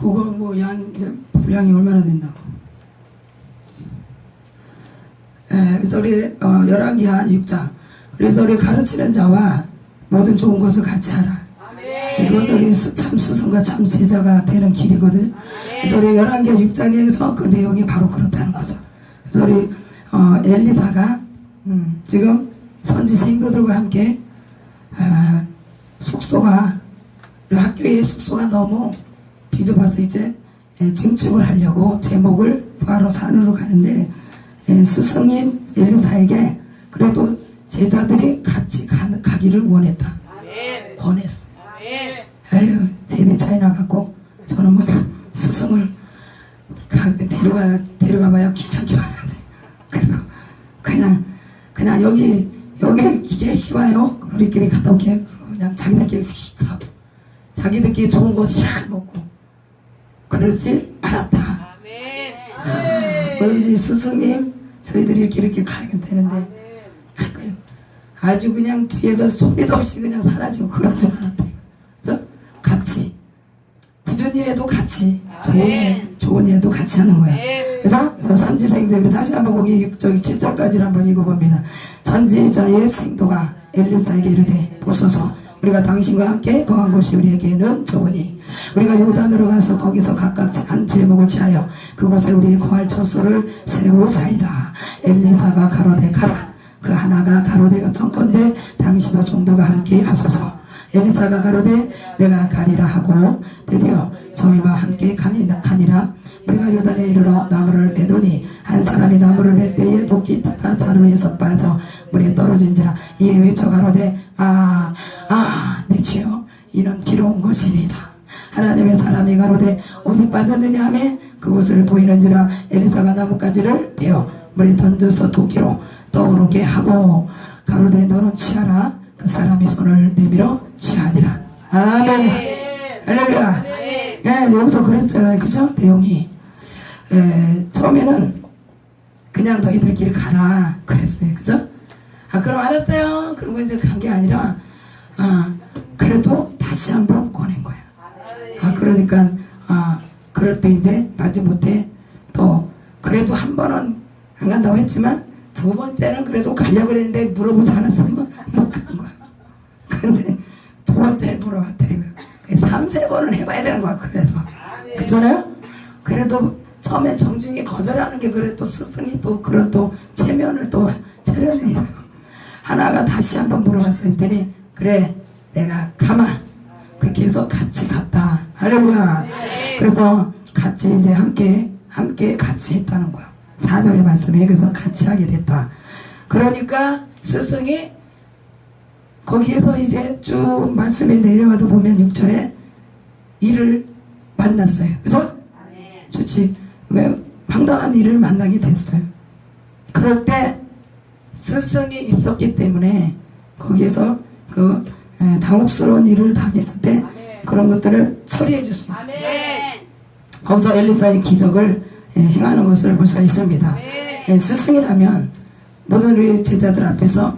그거 뭐 양, 이제 분량이 얼마나 된다고. 예, 그래서 우리, 어, 열왕기하 6장. 그래서 우리 가르치는 자와 모든 좋은 것을 같이 하라. 그것을 우리 스- 참 스승과 참 제자가 되는 길이거든. 그래서 우리 열왕기하 6장에서 그 내용이 바로 그렇다는 거죠. 그래서 우리, 어, 엘리사가, 음, 지금 선지 생도들과 함께, 아, 숙소가, 학교의 숙소가 너무 비좁아서 이제 예, 증축을 하려고 제목을 구하러 산으로 가는데 예, 스승인 엘리사에게 그래도 제자들이 같이 가, 가기를 원했다. 원했어. 에휴 세배 차이 나갖고 뭐 스승을 가, 데려가 데려가봐야 귀찮게 하는데 그리고 그냥 그냥 여기 여기 이게 쉬워요. 우리끼리 갔다 올게. 그냥 자기들끼리 휙 하고 자기들끼리 좋은 거샥 먹고 그러지 않았다. 그런지 스승님 저희들이 이렇게 이렇게 가면 되는데 갈까요? 아주 그냥 뒤에서 소리도 없이 그냥 사라지고 그러지 않았다. 그죠? 같이 굳은 일에도 같이 좋은 일, 좋은 일도 같이 하는 거야. 그래서, 그래서 선지생들을 다시 한번 거기 저기 7절까지를 한번 읽어봅니다. 전지자의 생도가 엘리사에게 이르되 보소서 우리가 당신과 함께 거한 곳이 우리에게는 좋으니 우리가 요단으로 가서 거기서 각각 한 제목을 취하여 그곳에 우리 거할 처소를 세우사이다. 엘리사가 가로되 가라. 그 하나가 가로되가 청건데 당신과 종도가 함께 하소서. 엘리사가 가로되 내가 가리라 하고 드디어 저희와 함께 가니라, 우리가 요단에 이르러 나무를 베더니 한 사람이 나무를 벨 때에 도끼 다 자루에서 빠져 물에 떨어진지라 이에 외쳐 가로되 아 아 내 주여 이는 기로운 것이니이다. 하나님의 사람이 가로되 어디 빠졌느냐 하매 그곳을 보이는지라 엘리사가 나뭇가지를 베어 물에 던져서 도끼로 떠오르게 하고 가로되 너는 취하라. 그 사람이 손을 내밀어 취하니라. 아멘. 할렐루야 예, 여기서 그랬잖아요. 그죠? 내용이. 예, 처음에는 그냥 너희들끼리 가라. 그랬어요. 그죠? 아, 그럼 알았어요. 그러고 이제 간 게 아니라, 아, 그래도 다시 한번 꺼낸 거야. 아, 그러니까, 아, 그럴 때 이제 마지못해 또, 그래도 한 번은 안 간다고 했지만, 두 번째는 그래도 가려고 그랬는데 물어보지 않았으면 못 간 거야. 근데 두 번째 물어봤다 이거. 3세 번은 해봐야 되는 거야 그래서. 그잖아요? 그래도 처음에 정중히 거절하는 게 그래도 스승이 또 그런 또 체면을 또 차렸는 거예요 하나가 다시 한번 물어봤을 때니 그래 내가 가만. 그렇게 해서 같이 갔다. 할렐루야. 그래서 같이 이제 함께 함께 같이 했다는 거야. 사절의 말씀에. 그래서 같이 하게 됐다. 그러니까 스승이 거기에서 이제 쭉 말씀에 내려가도 보면 6절에 이를 만났어요 그죠? 좋지 왜 황당한 일을 만나게 됐어요 그럴 때 스승이 있었기 때문에 거기에서 그 에, 당혹스러운 일을 당했을 때 그런 것들을 처리해 있어요. 거기서 엘리사의 기적을 에, 행하는 것을 볼수 있습니다. 에, 스승이라면 모든 우리 제자들 앞에서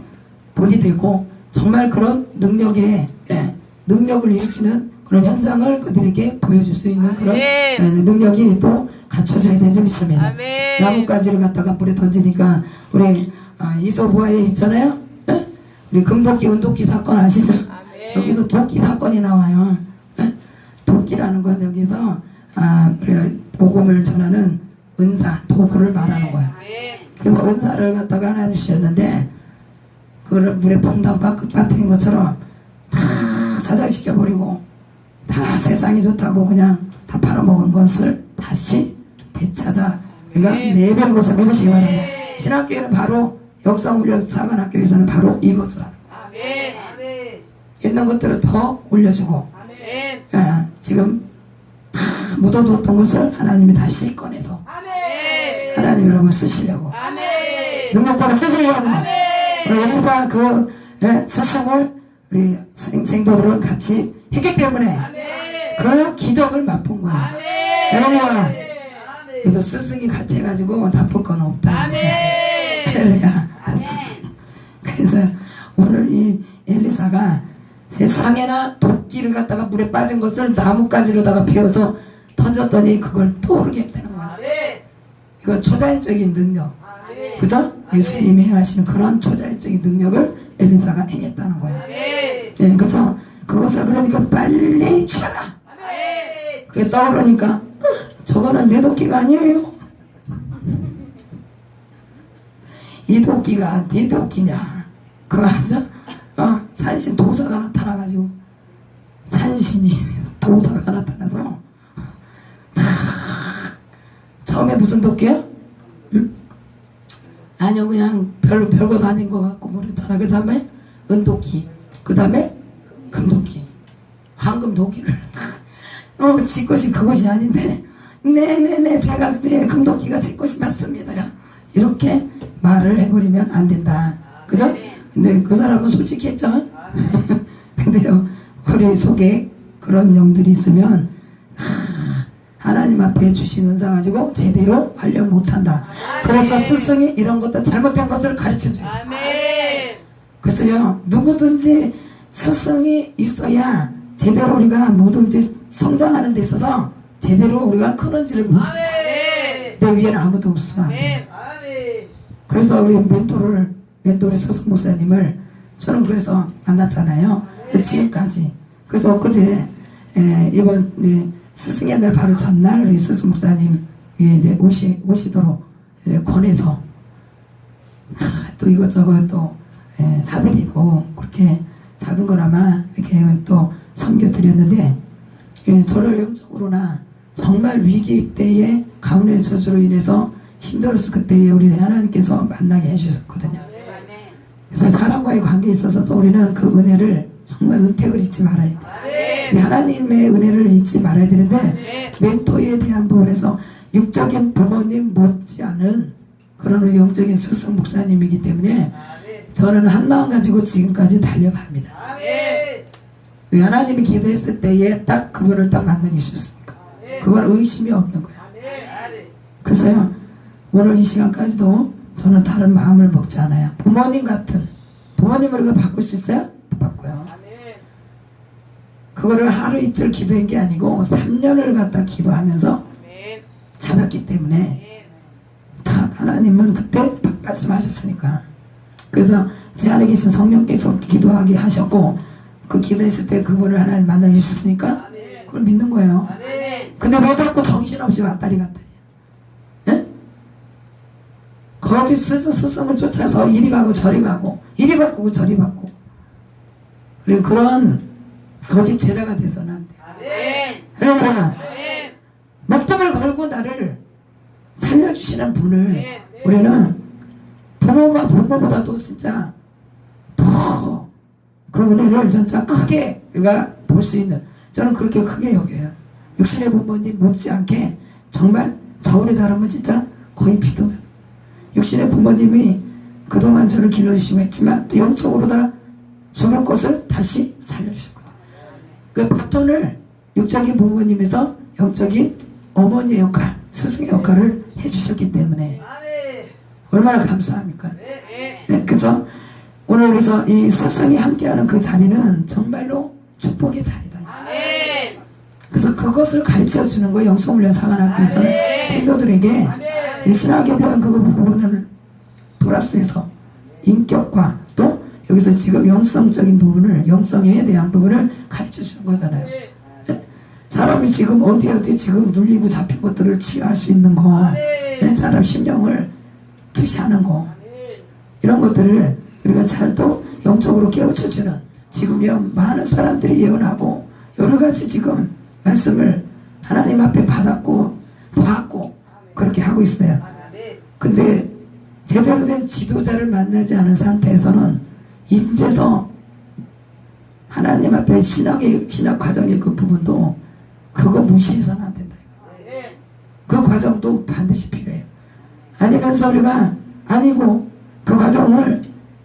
본이 되고 정말 그런 능력에 에, 능력을 일으키는 그런 현장을 그들에게 보여줄 수 있는 그런 에, 능력이 또 갖춰져야 되는 점 있습니다. 아멘. 나뭇가지를 갖다가 물에 던지니까 우리 아, 이소부화에 있잖아요. 예? 우리 금도끼 은도끼 사건 아시죠? 여기서 도끼 사건이 나와요. 예? 도끼라는 건 여기서 아, 우리가 복음을 전하는 은사, 도구를 말하는 거야. 그래서 은사를 갖다가 하나 주셨는데 그걸 물에 퐁당 빠뜨린 것처럼 다 사장시켜버리고 다 세상이 좋다고 그냥 다 팔아먹은 것을 다시 되찾아. 우리가 내야 되는 것을 믿으시기 바랍니다. 신학교에는 바로 역사훈련 사관학교에서는 바로 이것을 하는 거예요. 있는 것들을 더 올려주고 예, 지금 다 묻어뒀던 것을 하나님이 다시 꺼내서 하나님 여러분 쓰시려고 능력자로 쓰시려고 우리 엘리사 그 예, 스승을 우리 생, 생도들은 같이 했기 때문에 그 기적을 맛본 거야. 여러분 그래서 스승이 같이 해가지고 나쁠 건 없다. 할렐루야. 그래서 오늘 이 엘리사가 세상에나 도끼를 갖다가 물에 빠진 것을 나뭇가지로다가 베어서 던졌더니 그걸 떠오르게 되는 거야. 이건 초자연적인 능력. 그죠? 예수님이 행하시는 그런 초자연적인 능력을 엘리사가 행했다는 거야. 예, 그래서 그것을 그러니까 빨리 취하라. 그게 떠오르니까 저거는 내 도끼가 아니에요. 이 도끼가 네 도끼냐? 그거 하자. 어, 산신 도사가 나타나가지고 산신이 도사가 나타나서 다 처음에 무슨 도끼야? 응? 아니요 그냥 별, 별것 아닌 것 같고 그랬잖아 그 다음에 은도끼. 그 다음에 금도끼. 황금 도끼를 어, 지 것이 그것이 아닌데 네네네 제가 제 금도끼가 제 것이 맞습니다. 이렇게 말을 해버리면 안 된다. 그죠? 근데 그 사람은 솔직했죠? 근데요 우리 속에 그런 영들이 있으면 아, 하나님 앞에 주신 은사 가지고 제대로 활용 못한다. 그래서 스승이 이런 것도 잘못된 것을 가르쳐줘요. 그래서요 누구든지 스승이 있어야 제대로 우리가 뭐든지 성장하는 데 있어서 제대로 우리가 크는지를 있어요. 내 위에는 아무도 없어. 그래서 우리 멘토를 멘토의 스승 목사님을 저는 그래서 만났잖아요. 지금까지. 그래서 엊그제 에, 이번 네, 스승의 날 바로 전날 우리 스승 목사님 이 이제 오시 오시도록 이제 권해서 아, 또 이것저것 또 에, 사드리고 그렇게 작은 거나마 이렇게 또 섬겨 드렸는데 예, 저를 영적으로나 정말 위기 때에 가문의 저주로 인해서 힘들었을 그때에 우리 하나님께서 만나게 해주셨거든요. 그래서 사람과의 관계에 있어서도 우리는 그 은혜를 정말 은택을 잊지 말아야 돼. 우리 하나님의 은혜를 잊지 말아야 되는데 멘토에 대한 부분에서 육적인 부모님 못지않은 그런 영적인 스승 목사님이기 때문에 저는 한 마음 가지고 지금까지 달려갑니다. 왜 하나님이 기도했을 때에 딱 그분을 딱 만나게 주셨으니까 그건 의심이 없는 거야. 그래서요 오늘 이 시간까지도 저는 다른 마음을 먹지 않아요. 부모님 같은 우리가 바꿀 수 있어요? 못 바꿔요. 그거를 하루 이틀 기도한 게 아니고 3년을 갖다 기도하면서 찾았기 때문에 다 하나님은 그때 말씀하셨으니까. 그래서 제 안에 계신 성령께서 기도하게 하셨고 그 기도했을 때 그분을 하나님 만나게 주셨으니까 그걸 믿는 거예요. 근데 왜 자꾸 정신없이 왔다리 갔다리? 예? 거짓 스승, 스승을 쫓아서 이리 가고 저리 가고 이리 바꾸고 저리 바꾸고. 그리고 그런 거짓 제자가 돼서는 안 돼. 그러나 목숨을 걸고 나를 살려주시는 분을 우리는 부모가 부모보다도 진짜 더 그 은혜를 진짜 크게 우리가 볼 수 있는 저는 그렇게 크게 여겨요. 육신의 부모님 못지않게 정말 저울에 달하면 진짜 거의 비동요. 육신의 부모님이 그동안 저를 길러주시고 했지만 또 영적으로 다 죽을 것을 다시 살려주셨거든요. 그 바톤을 육적인 부모님에서 영적인 어머니의 역할, 스승의 역할을 해주셨기 때문에 얼마나 감사합니까? 네, 그래서 오늘 그래서 이 스승이 함께하는 그 자리는 정말로 축복의 자리다. 그래서 그것을 가르쳐 주는 거예요. 영성훈련 사관학교에서 생도들에게 이 신학에 대한 그 부분을 플러스해서 인격과 또 여기서 지금 영성적인 부분을 영성에 대한 부분을 가르쳐 주는 거잖아요. 예? 사람이 지금 어디 어디 지금 눌리고 잡힌 것들을 치유할 수 있는 거, 예? 사람 심령을 투시하는 거 이런 것들을 우리가 잘 또 영적으로 깨우쳐 주는 지금 많은 사람들이 예언하고 여러 가지 지금 말씀을 하나님 앞에 받았고 보았고 그렇게 하고 있어요. 근데 제대로 된 지도자를 만나지 않은 상태에서는 인제서 하나님 앞에 신학의 신학 과정의 그 부분도 그거 무시해서는 안 된다. 그 과정도 반드시 필요해요. 아니면서 우리가 아니고 그 과정을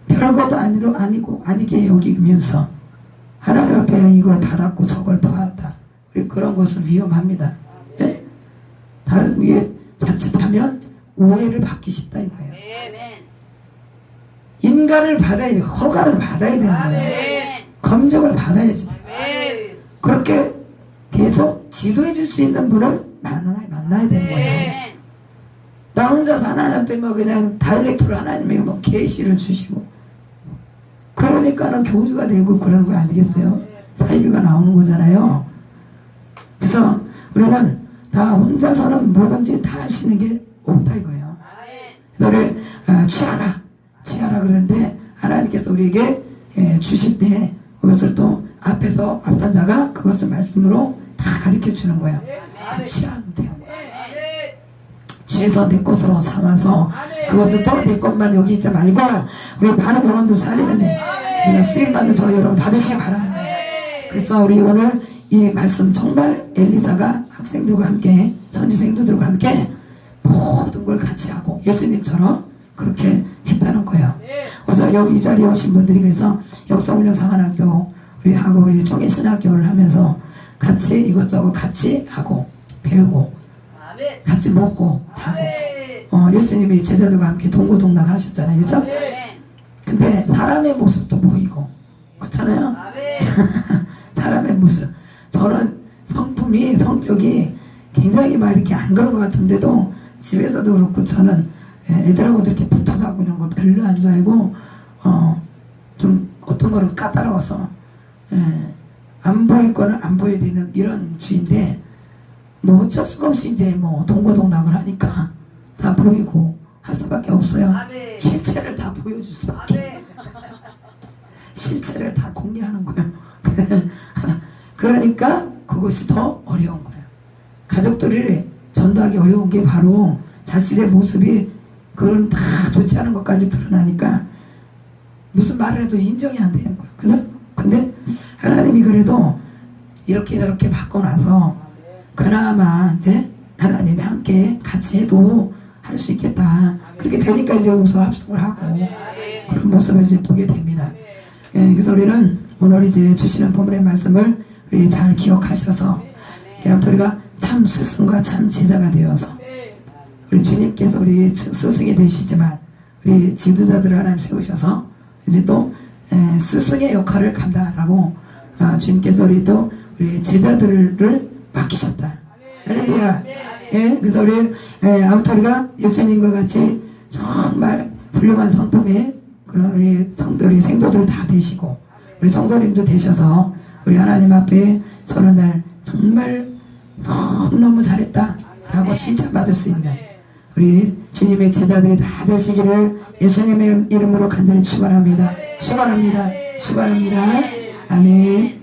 별것도 아니로 아니고 아니게 여기면서 하나님 앞에 이걸 받았고 저걸 받았다. 우리 그런 것은 위험합니다. 예? 다른 위에 자칫하면 오해를 받기 쉽다 이거예요. 인간을 받아야 돼. 허가를 받아야 되는 거예요. 검증을 받아야지. 그렇게 계속 지도해 줄 수 있는 분을 만나, 만나야 되는 거예요. 나 혼자서 하나님 앞에 뭐 그냥 다이렉트로 하나님이 뭐 계시를 주시고 그러니까는 교주가 되고 그런 거 아니겠어요? 사유가 나오는 거잖아요. 그래서 우리는 다 혼자서는 뭐든지 다 하시는 게 없다 이거예요. 그래서 우리 아, 취하라 취하라 그러는데 하나님께서 우리에게 예, 주실 때 그것을 또 앞에서 앞전자가 그것을 말씀으로 다 가르쳐 주는 거예요. 취하면 돼요. 주에서 내 것으로 삼아서 그것을 또 내 것만 여기 있지 말고 우리 많은 영혼들 살리는 데 우리가 쓰임받는 저 여러분 받으시기 바랍니다. 그래서 우리 오늘 이 말씀 정말 엘리사가 학생들과 함께 선지생들과 함께 모든 걸 같이 하고 예수님처럼 그렇게 했다는 거예요. 그래서 여기 이 자리에 오신 분들이 그래서 역사훈련 상한학교 우리 하고 우리 종의신학교를 하면서 같이 이것저것 같이 하고 배우고 같이 먹고 자고 어, 예수님이 제자들과 함께 동고동락 하셨잖아요. 그죠? 근데 사람의 모습도 보이고 그렇잖아요. 사람의 모습. 저는 성품이 성격이 굉장히 막 이렇게 안 그런 것 같은데도 집에서도 그렇고 저는 예, 애들하고 이렇게 붙어 자고 이런 거 별로 안 좋아하고 어, 좀 어떤 거는 까다로워서 예, 안 보일 거는 안 보여야 되는 이런 주인데 뭐 어쩔 수가 없이 이제 뭐 동고동락을 하니까 다 보이고 할 수밖에 없어요. 아멘. 실체를 다 보여줄 수밖에. 실체를 다 공개하는 거예요. 그러니까 그것이 더 어려운 거예요. 가족들이 전도하기 어려운 게 바로 자신의 모습이 그런 다 좋지 않은 것까지 드러나니까 무슨 말을 해도 인정이 안 되는 거예요. 그래서 근데 하나님이 그래도 이렇게 저렇게 바꿔놔서 그나마 이제 하나님이 함께 같이 해도 할 수 있겠다. 그렇게 되니까 이제 여기서 합숙을 하고 그런 모습을 이제 보게 됩니다. 예, 그래서 우리는 오늘 이제 주시는 본문의 말씀을 우리 잘 기억하셔서 아무튼 우리가 참 스승과 참 제자가 되어서 우리 주님께서 우리 스- 스승이 되시지만 우리 지도자들을 하나님 세우셔서 이제 또 에, 스승의 역할을 감당하라고 아, 주님께서 우리 또 우리 제자들을 맡기셨다. 할렐루야. 예, 그래서 우리 에, 아무튼 우리가 예수님과 같이 정말 훌륭한 성품의 그런 우리 성도리 생도들 다 되시고 우리 성도님도 되셔서 우리 하나님 앞에 서는 날 정말 너무너무 잘했다 라고 칭찬받을 수 있는 우리 주님의 제자들이 다 되시기를 예수님의 이름으로 간절히 축원합니다. 축원합니다. 축원합니다. 아멘.